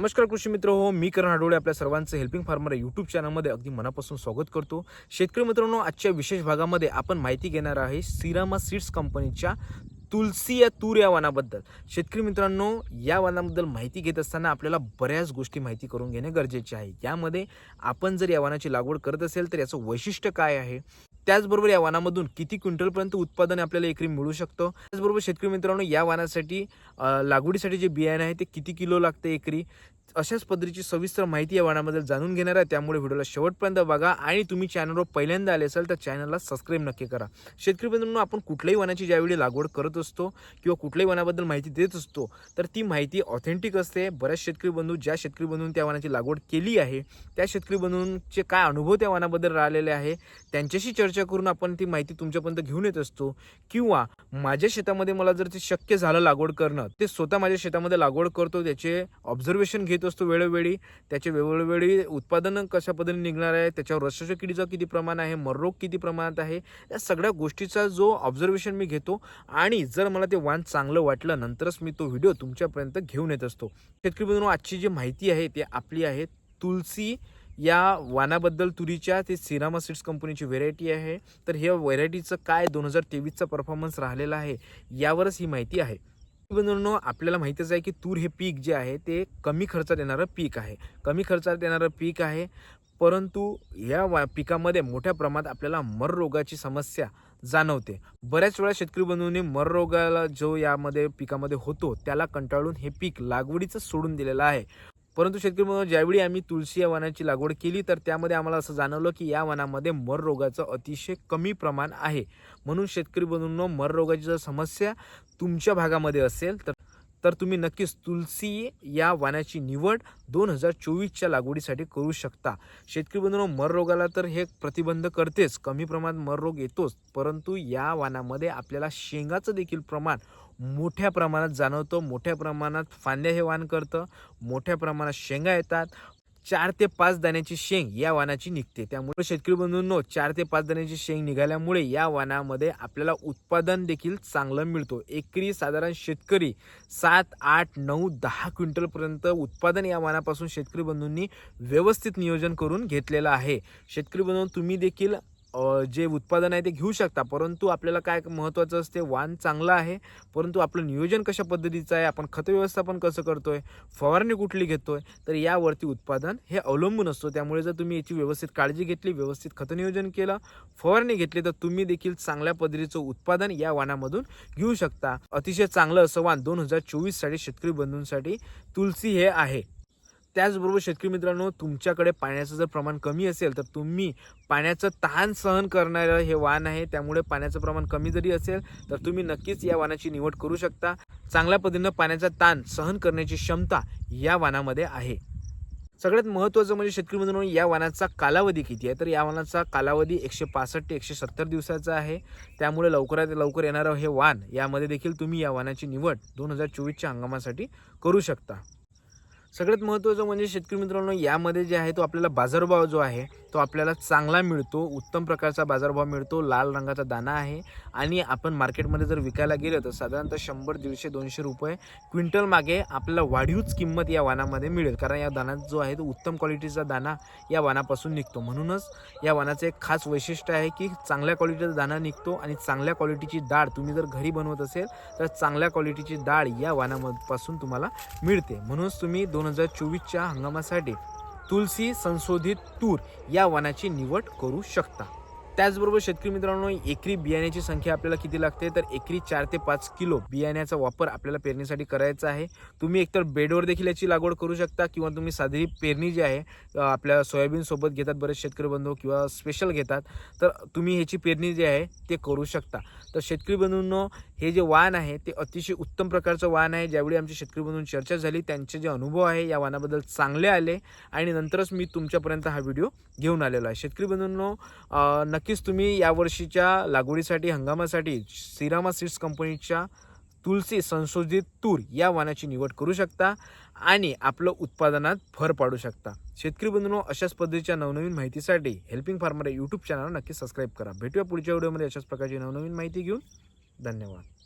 नमस्कार कृषी मित्र हो मी करण आडोळे आपल्या सर्वांचं हेल्पिंग फार्मर या यूट्यूब चॅनलमध्ये अगदी मनापासून स्वागत करतो. शेतकरी मित्रांनो आजच्या विशेष भागामध्ये आपण माहिती घेणार आहे सिरामा सीड्स कंपनीच्या तुलसी या तूर या वाणाबद्दल. शेतकरी मित्रांनो या वाणाबद्दल माहिती घेत असताना आपल्याला बऱ्याच गोष्टी माहिती करून घेणे गरजेचे आहे. यामध्ये आपण जर या वाणाची लागवड करत असेल तर याचं वैशिष्ट्य काय आहे? त्याचबरोबर या वानामधून किती क्विंटलपर्यंत उत्पादन आपल्याला एकरी मिळू शकतं? त्याचबरोबर शेतकरी मित्रांनो या वानासाठी लागवडीसाठी जे बियाणं आहे ते किती किलो लागते एकरी? अशाच पद्धतीची सविस्तर माहिती या वाणाबद्दल जाणून घेणार आहे. त्यामुळे व्हिडिओला शेवटपर्यंत बघा आणि तुम्ही चॅनलवर पहिल्यांदा आले असाल तर चॅनलला सबस्क्राईब नक्की करा. शेतकरी मित्रांनो आपण कुठल्याही वनाची ज्यावेळी लागवड करत असतो किंवा कुठल्याही वनाबद्दल माहिती देत असतो तर ती माहिती ऑथेंटिक असते. बऱ्याच शेतकरी बंधू ज्या शेतकरी बंधून त्या वनाची लागवड केली आहे त्या शेतकरी बंधूंचे काय अनुभव त्या वनाबद्दल राहिलेले आहे त्यांच्याशी चर्चा करून आपण ती माहिती तुमच्यापर्यंत घेऊन येत असतो. किंवा माझ्या शेतामध्ये मला जर ते शक्य झालं लागवड करणं ते स्वतः माझ्या शेतामध्ये लागवड करतो त्याचे ऑब्झर्वेशन घेत असतो वेळोवेळी. त्याचे वेळोवेळी उत्पादन कशा पद्धतीने निघणार आहे त्याच्यावर रसाच्या किडीचं किती प्रमाण आहे मररोग किती प्रमाणात आहे या सगळ्या गोष्टीचा जो ऑब्झर्वेशन मी घेतो आणि जर मला ते वाण चांगलं वाटलं नंतरच मी तो व्हिडिओ तुमच्यापर्यंत घेऊन येत असतो. शेतकरी बंधूंनो, आजची जी माहिती आहे ती आपली आहे तुलसी. या वानाबद्दल तुरीच्या ते सिरामा सीड्स कंपनीची व्हेरायटी आहे. तर ह्या व्हेरायटीचं काय दोन हजार तेवीसचा परफॉर्मन्स राहिलेला आहे यावरच ही माहिती आहे. बंधूंनो आपल्याला माहितीच आहे की तूर हे पीक जे आहे ते कमी खर्चात येणारं पीक आहे. कमी खर्चात येणारं पीक आहे परंतु या वा पिकामध्ये मोठ्या प्रमाणात आपल्याला मर रोगाची समस्या जाणवते. बऱ्याच वेळा शेतकरी बंधूंनी मररोगाला जो यामध्ये पिकामध्ये होतो त्याला कंटाळून हे पीक लागवडीचं सोडून दिलेलं आहे. परंतु शेतकरी म्हणून ज्यावेळी आम्ही तुळशी या वनाची लागवड केली तर त्यामध्ये आम्हाला असं जाणवलं की या वनामध्ये मर रोगाचं अतिशय कमी प्रमाण आहे. म्हणून शेतकरी बंधूंनो मर रोगाची जर समस्या तुमच्या भागामध्ये असेल तर तर तुम्ही नक्कीच तुलसी या वाणाची निवड दोन हजार चोवीसच्या लागवडीसाठी करू शकता. शेतकरी बंधूंनो मर रोगाला तर हे प्रतिबंध करतेच. कमी प्रमाणात मर रोग येतोच. परंतु या वाणामध्ये आपल्याला शेंगाचं देखील प्रमाण मोठ्या प्रमाणात जाणवतं. मोठ्या प्रमाणात फांद्या हे वाण करतं. मोठ्या प्रमाणात शेंगा येतात. चार ते पाच दाण्याची शेंग या वानाची निघते. त्यामुळे शेतकरी बंधूंनो चार ते पाच दाण्याची शेंग निघाल्यामुळे या वानामध्ये आपल्याला उत्पादन देखील चांगलं मिळतो. एकरी साधारण शेतकरी सात आठ नऊ दहा क्विंटलपर्यंत उत्पादन या वानापासून शेतकरी बंधूंनी व्यवस्थित नियोजन करून घेतलेलं आहे. शेतकरी बंधू तुम्ही देखील जे उत्पादन आहे ते घेऊ शकता. परंतु आपल्याला काय महत्त्वाचं असते वाण चांगलं आहे. परंतु आपलं नियोजन कशा पद्धतीचं आहे आपण खत व्यवस्थापन कसं करतोय फवारणी कुठली घेतोय तर यावरती उत्पादन हे अवलंबून असतो. त्यामुळे जर तुम्ही याची व्यवस्थित काळजी घेतली व्यवस्थित खत नियोजन केलं फवारणी घेतली तर तुम्ही देखील चांगल्या पद्धतीचं उत्पादन या वाणामधून घेऊ शकता. अतिशय चांगलं असं वाण दोन हजार चोवीससाठी शेतकरी बंधूंसाठी तुलसी हे आहे. त्याचबरोबर शेतकरी मित्रांनो तुमच्याकडे पाण्याचं जर प्रमाण कमी असेल तर तुम्ही पाण्याचं तहान सहन करणारं हे वाण आहे. त्यामुळे पाण्याचं प्रमाण कमी जरी असेल तर तुम्ही नक्कीच या वाहनाची निवड करू शकता. चांगल्या पद्धतीनं पाण्याचा ताण सहन करण्याची क्षमता या वाहनामध्ये आहे. सगळ्यात महत्त्वाचं म्हणजे शेतकरी मित्रांनो या वाहनाचा कालावधी किती आहे? तर या वाहनाचा कालावधी एकशे पासष्ट ते एकशे सत्तर दिवसाचा आहे. त्यामुळे लवकरात लवकर येणारं हे वाण यामध्ये देखील तुम्ही या वाणाची निवड दोन हजार चोवीसच्या हंगामासाठी करू शकता. सगळ्यात महत्त्वाचं म्हणजे शेतकरी मित्रांनो यामध्ये जे आहे तो आपल्याला बाजारभाव जो आहे तो आपल्याला चांगला मिळतो उत्तम प्रकारचा बाजारभाव मिळतो लाल रंगाचा दाना आहे. आणि आपण मार्केटमध्ये जर विकायला गेलं तर साधारणतः शंभर दीडशे दोनशे रुपये क्विंटल मागे आपल्याला वाढीवच किंमत या वाणामध्ये मिळेल. कारण या दाना जो आहे तो उत्तम क्वालिटीचा दाना या वाणापासून निघतो. म्हणूनच या वाणाचं एक खास वैशिष्ट्य आहे की चांगल्या क्वालिटीचा दाणा निघतो आणि चांगल्या क्वालिटीची डाळ तुम्ही जर घरी बनवत असेल तर चांगल्या क्वालिटीची डाळ या वाणापासून तुम्हाला मिळते. म्हणूनच तुम्ही दोन हजार चोवीसच्या हंगामासाठी तुलसी संशोधित तूर या वनाची निवड करू शकता. त्याचबरोबर शेतकरी मित्रांनो एकरी बियाण्याची संख्या आपल्याला किती लागते? तर एकरी चार ते पाच किलो बियाण्याचा वापर आपल्याला पेरणीसाठी करायचा आहे. तुम्ही एकतर बेडवर देखील याची लागवड करू शकता किंवा तुम्ही साधी पेरणी जी आहे आपल्या सोयाबीनसोबत घेतात बरेच शेतकरी बंधू किंवा स्पेशल घेतात. तर तुम्ही ह्याची पेरणी जी आहे ते करू शकता. तर शेतकरी बंधूंनो हे जे वाहन आहे ते अतिशय उत्तम प्रकारचं वाहन आहे. ज्यावेळी आमच्या शेतकरी बंधून चर्चा झाली त्यांचे जे अनुभव आहे या वाहनाबद्दल चांगले आले आणि नंतरच मी तुमच्यापर्यंत हा व्हिडिओ घेऊन आलेलो आहे. शेतकरी बंधूंनो नक्कीच तुम्ही यावर्षीच्या लागवडीसाठी हंगामासाठी सिरामा सीड्स कंपनीच्या तुलसी संशोधित तूर या वाहनाची निवड करू शकता आणि आपलं उत्पादनात भर पाडू शकता. शेतकरी बंधूंनो अशाच पद्धतीच्या नवनवीन माहितीसाठी हेल्पिंग फार्मर या यूट्यूब चॅनलला नक्की सबस्क्राईब करा. भेटूया पुढच्या व्हिडिओमध्ये अशाच प्रकारची नवनवीन माहिती घेऊन. धन्यवाद.